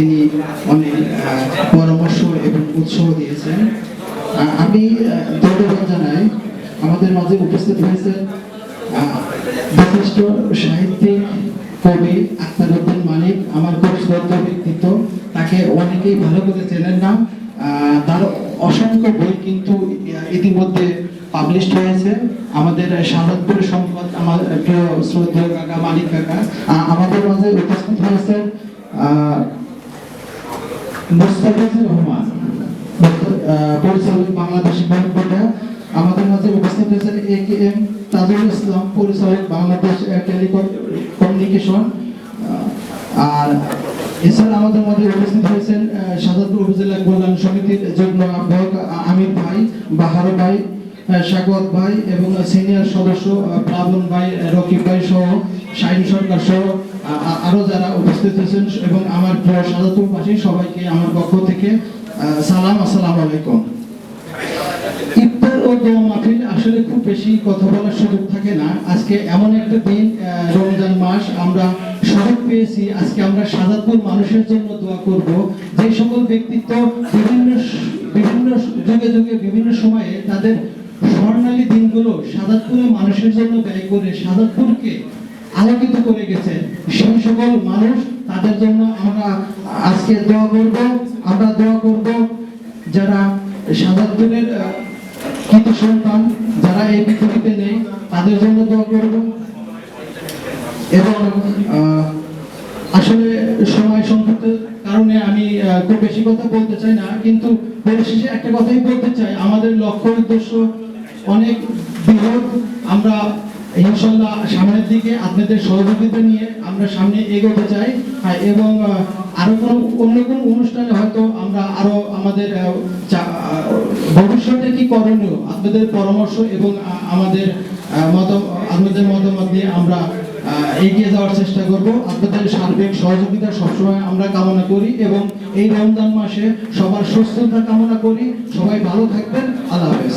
তিনি অনেক পরামর্শ এবং উৎসাহ দিয়েছেন। আমি ধন্যবাদ জানাই। আমাদের মাঝে উপস্থিত হয়েছেন বিশিষ্ট সাহিত্যিক কবি আক্তার উদ্দিন মালিক আমার খুব শ্রদ্ধা ব্যক্তিত্ব। তাকে অনেকেই ভালো করে চেনেন না। তার অসংখ্য বই কিন্তু ইতিমধ্যে পাবলিশ হয়েছে। আমাদের শারদপুর সম্পদ আমার প্রিয় শ্রদ্ধেয় কাকা মালিক কাকা। আমাদের মাঝে উপস্থিত হয়েছেন আহ, মোস্তাফিজুর রহমান। পরিচালক বাংলাদেশ ব্যাংক কোটা। আমাদের মাঝে উপস্থিত হয়েছেন এ কে এম তাজুল ইসলাম, পরিচালক বাংলাদেশ টেলিকম কমিউনিকেশন। আর এছাড়া আমাদের মধ্যে উপস্থিত হয়েছেন সাজাদপুর উপজেলা কল্যাণ সমিতির যুগ্ম আহ্বায়ক আমির ভাই, বাহার ভাই। স্বাগত ভাই এবং সিনিয়র সদস্য প্লাবন ভাই রকিব ভাই সহ, শাহিন সরকার সহ, আ- আ- আরও যারা উপস্থিত হয়েছেন এবং আমার প্রিয় সাজাদপুরবাসী সবাইকে আমার পক্ষ থেকে সালাম, আসসালামু আলাইকুম। আসলে খুব বেশি কথা বলার সুযোগ থাকে না। আজকে এমন একটা দিন রমজান মাস, আমরা সুযোগ পেয়েছি। আজকে আমরা সাজাদপুর মানুষের জন্য দোয়া করব। যে সকল ব্যক্তিত্ব বিভিন্ন বিভিন্ন যুগে যুগে বিভিন্ন সময়ে তাদের স্বর্ণালী দিনগুলো সাজাদপুরের মানুষের জন্য ব্যয় করে সাজাদপুরকে আলোকিত করে গেছে। সেই সকল মানুষ তাদের জন্য আমরা আজকে দোয়া করব আমরা দোয়া করব যারা সাজাদপুরের আহ, কৃতি সন্তান যারা এই পৃথিবীতে নেই তাদের জন্য দোয়া করব। এবং আসলে সময় সংকটের কারণে আমি খুব বেশি কথা বলতে চাই না কিন্তু পরিশেষে একটা কথাই বলতে চাই। আমাদের লক্ষ্য উদ্দেশ্য অনেক বৃহৎ আমরা ইনশাল্লাহ সামনের দিকে আপনাদের সহযোগিতা নিয়ে আমরা সামনে এগোতে চাই। এবং আরও কোনো অন্য কোনো অনুষ্ঠানে হয়তো আমরা আরও আমাদের ভবিষ্যতে কি করণীয় আপনাদের পরামর্শ এবং আমাদের মত, আপনাদের মতামত দিয়ে আমরা এগিয়ে যাওয়ার চেষ্টা করব। আপনাদের সার্বিক সহযোগিতা সবসময় আমরা কামনা করি এবং এই রমজান মাসে সবার সুস্থতা কামনা করি। সবাই ভালো থাকবেন। আল্লাহ হাফেজ।